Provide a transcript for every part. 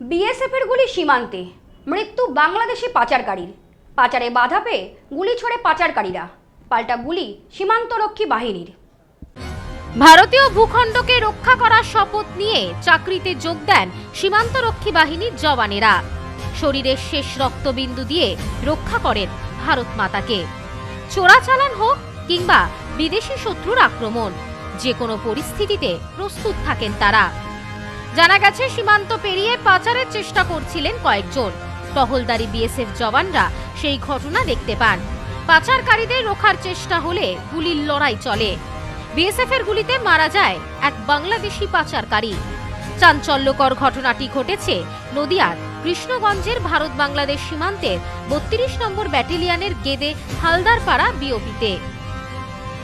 বিএসএফের গুলি সীমান্তে। মৃত্যু বাংলাদেশি পাচারকারীর। পাচারে বাধা পেয়ে গুলি ছোড়ে পাচারকারীরা। পাল্টা গুলি সীমান্তরক্ষী বাহিনীর। ভারতীয় ভূখণ্ডকে রক্ষা করার শপথ নিয়ে চাকরিতে যোগ দেন সীমান্তরক্ষী বাহিনীর জওয়ানেরা। শরীরের শেষ রক্তবিন্দু দিয়ে রক্ষা করেন ভারত মাতাকে। চোরাচালান হোক কিংবা বিদেশি শত্রুর আক্রমণ, যে কোনো পরিস্থিতিতে প্রস্তুত থাকেন তারা। জানা গেছে, সীমান্ত পেরিয়ে পাচারের চেষ্টা করছিলেন কয়েকজন। টহলদারি বিএসএফ জওয়ানরা সেই ঘটনা দেখতে পান। পাচারকারীদের রোখার চেষ্টা হলে গুলির লড়াই চলে। বিএসএফ এর গুলিতে মারা যায় এক বাংলাদেশি পাচারকারী। চাঞ্চল্যকর ঘটনাটি ঘটেছে নদিয়ার কৃষ্ণগঞ্জের ভারত বাংলাদেশ সীমান্তের বত্রিশ নম্বর ব্যাটেলিয়ানের গেদে হালদারপাড়া বিওপিতে।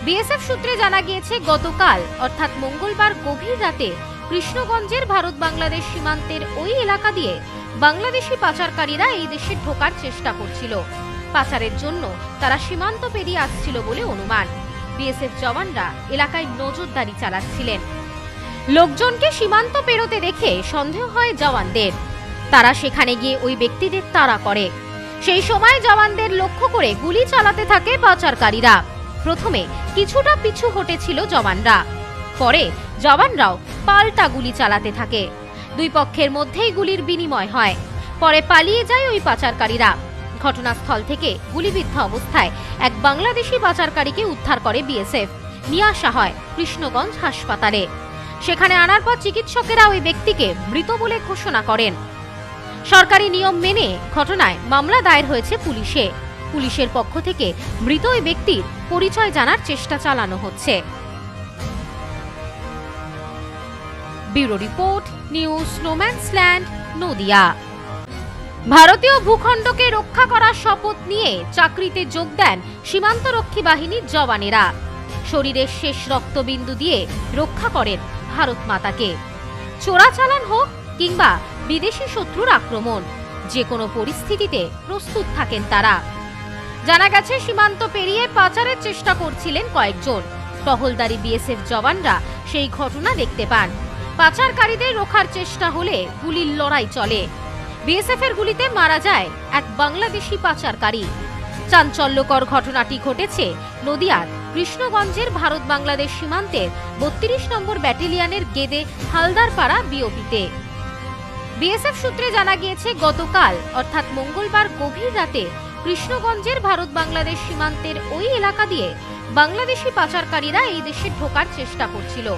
বিএসএফ সূত্রে জানা গিয়েছে, গতকাল, অর্থাৎ মঙ্গলবার গভীর রাতে কৃষ্ণগঞ্জের ভারত বাংলাদেশ সীমান্তের ওই এলাকা দিয়ে বাংলাদেশি পাচারকারীরা এই দেশে ঢোকার চেষ্টা করছিল। পাচারের জন্য তারা সীমান্ত পেরিয়ে আসছিল বলে অনুমান। বিএসএফ জওয়ানরা এলাকায় নজরদারি চালাচ্ছিলেন। লোকজনকে সীমান্ত পেরোতে দেখে সন্দেহ হয় জওয়ানদের। তারা সেখানে গিয়ে ওই ব্যক্তিদের তাড়া করে। সেই সময় জওয়ানদের লক্ষ্য করে গুলি চালাতে থাকে পাচারকারীরা। প্রথমে কিছুটা পিছু হটেছিল জওয়ানরা। পরে জওয়ানরাও পাল্টা গুলি চালাতে থাকে। দুই পক্ষের মধ্যেই গুলির বিনিময় হয়। পরে পালিয়ে যায় ওই পাচারকারীরা। ঘটনাস্থল থেকে গুলিবিদ্ধ অবস্থায় এক বাংলাদেশি পাচারকারীকে উদ্ধার করে বিএসএফ। নিয়ে আসা হয় কৃষ্ণগঞ্জ হাসপাতালে। সেখানে আনার পর চিকিৎসকেরা ওই ব্যক্তিকে মৃত বলে ঘোষণা করেন। সরকারি নিয়ম মেনে ঘটনায় মামলা দায়ের হয়েছে পুলিশে। পুলিশের পক্ষ থেকে মৃত ওই ব্যক্তির পরিচয় জানার চেষ্টা চালানো হচ্ছে। Bureau report, news Snowmansland Nadia. ভারতীয় ভূখণ্ডকে রক্ষা করার শপথ নিয়ে চাকরিতে যোগ দেন সীমান্তরক্ষী বাহিনীর জওয়ানেরা। শরীরের শেষ রক্তবিন্দু দিয়ে রক্ষা করেন ভারত মাতাকে। চোরাচালান হোক কিংবা বিদেশি শত্রুর আক্রমণ যে কোনো পরিস্থিতিতে প্রস্তুত থাকেন তারা। জানা গেছে, সীমান্ত পেরিয়ে পাচারের চেষ্টা করছিলেন কয়েকজন। টহলদারি বিএসএফ জওয়ানরা সেই ঘটনা দেখতে পান। পাচারকারীদের রোখার চেষ্টা হলে গুলির লড়াই চলে। বিএসএফ এর গুলিতে মারা যায় এক বাংলাদেশি পাচারকারী। চাঞ্চল্যকর ঘটনাটি ঘটেছে নদিয়ার কৃষ্ণগঞ্জের ভারত বাংলাদেশ সীমান্তের বত্রিশ নম্বর ব্যাটেলিয়ানের গেদে হালদারপাড়া বিওপিতে। বিএসএফ সূত্রে জানা গিয়েছে, গতকাল, অর্থাৎ মঙ্গলবার গভীর রাতে, কৃষ্ণগঞ্জের ভারত বাংলাদেশ সীমান্তের ওই এলাকা দিয়ে বাংলাদেশি পাচারকারীরা এই দেশে ঢোকার চেষ্টা করছিল।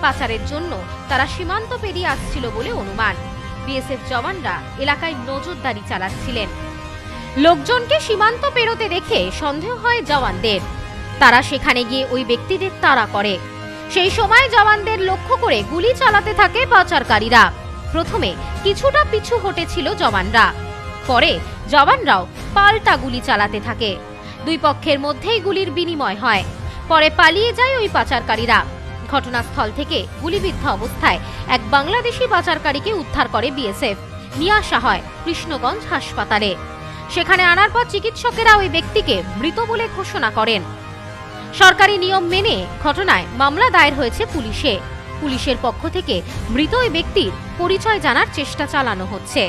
পাচারের জন্য তারা সীমান্ত পেরিয়ে আসছিল বলে অনুমান। বিএসএফ জওয়ানরা এলাকায় নজরদারি চালাচ্ছিলেন। লোকজনকে সীমান্ত পেরোতে দেখে সন্দেহ হয় জওয়ানদের। তারা সেখানে গিয়ে ওই ব্যক্তিদের তাড়া করে। সেই সময় জওয়ানদের লক্ষ্য করে গুলি চালাতে থাকে পাচারকারীরা। প্রথমে কিছুটা পিছু হটেছিল জওয়ানরা। পরে জওয়ানরাও পাল্টা গুলি চালাতে থাকে। দুই পক্ষের মধ্যেই গুলির বিনিময় হয়। পরে পালিয়ে যায় ওই পাচারকারীরা। ঘটনাস্থল থেকে গুলিবিদ্ধ অবস্থায় এক বাংলাদেশি পাচারকারীকে উদ্ধার করে বিএসএফ। নিয়ে আসা হয় কৃষ্ণগঞ্জ হাসপাতালে। সেখানে আনার পর চিকিৎসকেরা ওই ব্যক্তিকে মৃত বলে ঘোষণা করেন। সরকারি নিয়ম মেনে ঘটনায় মামলা দায়ের হয়েছে পুলিশে। পুলিশের পক্ষ থেকে মৃত ওই ব্যক্তির পরিচয় জানার চেষ্টা চালানো হচ্ছে।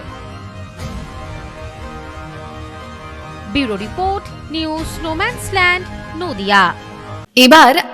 Bureau report, news Snowmansland Nadia. এবার